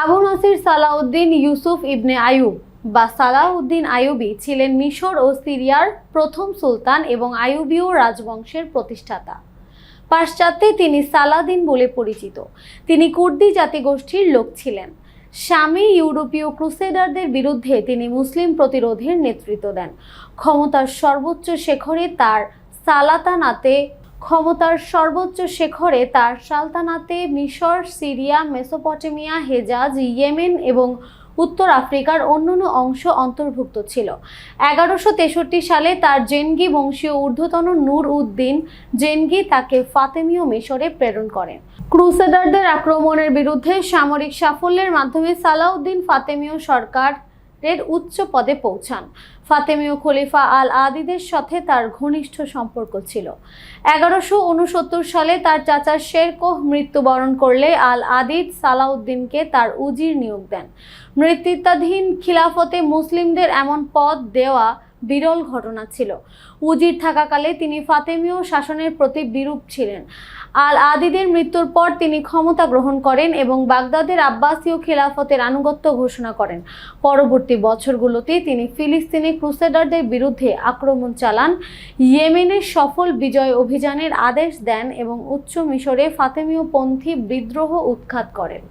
আবু নাসির সালাউদ্দিন ইউসুফ ইবনে আয়ুব বা সালাউদ্দিন আইয়ুবী ছিলেন মিশর ও সিরিয়ার প্রথম সুলতান এবং আয়ুবীয় রাজবংশের প্রতিষ্ঠাতা। পাশ্চাত্যে তিনি সালাদিন বলে পরিচিত। তিনি কুর্দি জাতিগোষ্ঠীর লোক ছিলেন। স্বামী ইউরোপীয় ক্রুসেডারদের বিরুদ্ধে তিনি মুসলিম প্রতিরোধের নেতৃত্ব দেন। ক্ষমতার সর্বোচ্চ শেখরে তার সালাতানাতে ক্ষমতার সর্বোচ্চ শেখরে তার সালতানাতে মিশর, সিরিয়া, মেসোপটেমিয়া, হেজাজ, ইয়েমেন এবং উত্তর আফ্রিকার অন্যান্য অংশ অন্তর্ভুক্ত ছিল। এগারোশো তেষট্টি সালে তার জেনগি বংশীয় ঊর্ধ্বতন নূর উদ্দিন জেনগি তাকে ফাতেমীয় মিশরে প্রেরণ করেন। ক্রুসেডারদের আক্রমণের বিরুদ্ধে সামরিক সাফল্যের মাধ্যমে সালাউদ্দিন ফাতেমীয় সরকারের উচ্চ পদে পৌঁছান। ফাতেমীয় খলিফা আল আদিদের সাথে তার ঘনিষ্ঠ সম্পর্ক ছিল। এগারোশো উনসত্তর সালে তার চাচা শেরকোহ মৃত্যুবরণ করলে আল আদিদ সালাউদ্দিনকে তার উজির নিয়োগ দেন। মৃত্যুত্বাধীন খিলাফতে মুসলিমদের এমন পদ দেওয়া বিরল ঘটনা ছিল। উজির থাকাকালে তিনি ফাতেমীয় শাসনের প্রতি বিরূপ ছিলেন। আল আদিদের মৃত্যুর পর তিনি ক্ষমতা গ্রহণ করেন এবং বাগদাদের আব্বাসীয় খিলাফতের আনুগত্য ঘোষণা করেন। পরবর্তী বছরগুলোতে তিনি ফিলিস্তিনি ক্রুসেডারদের বিরুদ্ধে আক্রমণ চালান, ইয়েমেনের সফল বিজয় অভিযানের আদেশ দেন এবং উচ্চ মিশরে ফাতেমীয় পন্থী বিদ্রোহ উৎখাত করেন।